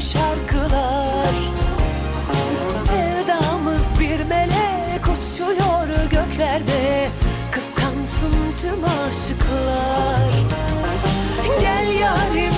şarkılar. Sevdamız bir melek uçuyor göklerde. Kıskansın tüm aşıklar. Gel yarim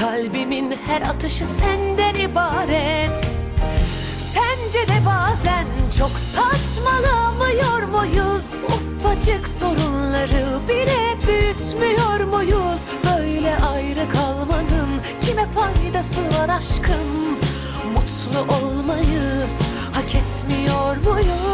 Kalbimin her atışı senden ibaret Sence de bazen çok saçmalamıyor muyuz? Ufacık sorunları bile büyütmüyor muyuz? Böyle ayrı kalmanın kime faydası var aşkım? Mutlu olmayı hak etmiyor muyuz?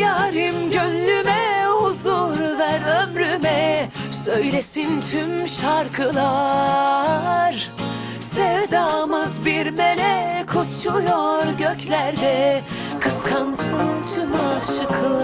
yarim gönlüme huzur ver ömrüme. Söylesin tüm şarkılar. Sevdamız bir melek uçuyor göklerde. Kıskansın tüm aşıklar